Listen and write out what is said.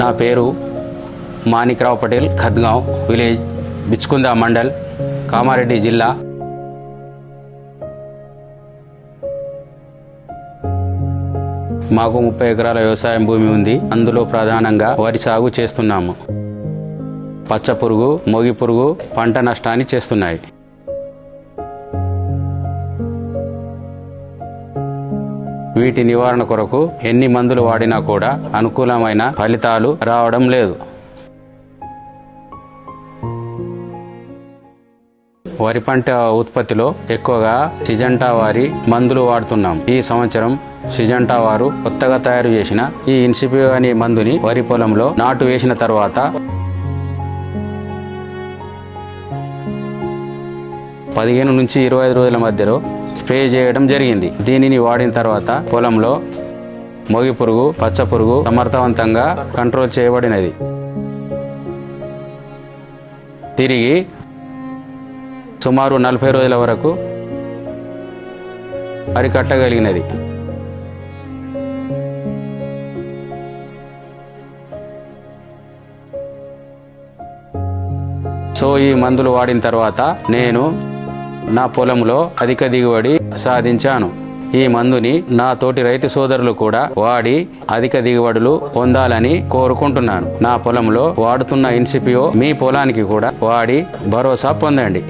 నా పేరు మాణిక్రావు పటేల్ ఖద్గావ్ విలేజ్ బిచ్కుందా మండల్ కామారెడ్డి జిల్లా. మాకు ముప్పై ఎకరాల వ్యవసాయం భూమి ఉంది. అందులో ప్రధానంగా వరి సాగు చేస్తున్నాము. పచ్చ పురుగు మొగి పురుగు పంట నష్టాన్ని చేస్తున్నాయి. వీటి నివారణ కొరకు ఎన్ని మందులు వాడినా కూడా అనుకూలమైన ఫలితాలు రావడం లేదు. వరి పంట ఉత్పత్తిలో ఎక్కువగా సిజంటా వారి మందులు వాడుతున్నాం. ఈ సంవత్సరం సిజంటా వారు కొత్తగా తయారు చేసిన ఈ ఇన్సిపియో అనే మందుని వరి పొలంలో నాటు వేసిన తర్వాత పదిహేను నుంచి ఇరవై ఐదు రోజుల మధ్యలో స్ప్రే చేయడం జరిగింది. దీనిని వాడిన తర్వాత పొలంలో మొగి పురుగు పచ్చ పురుగు సమర్థవంతంగా కంట్రోల్ చేయబడినది. తిరిగి సుమారు నలభై రోజుల వరకు అరికట్టగలిగినది. సో ఈ మందులు వాడిన తర్వాత నేను నా పొలంలో అధిక దిగుబడి సాధించాను. ఈ మందుని నా తోటి రైతు సోదరులు కూడా వాడి అధిక దిగుబడులు పొందాలని కోరుకుంటున్నాను. నా పొలంలో వాడుతున్న ఇన్సిపియో మీ పొలానికి కూడా వాడి భరోసా పొందండి.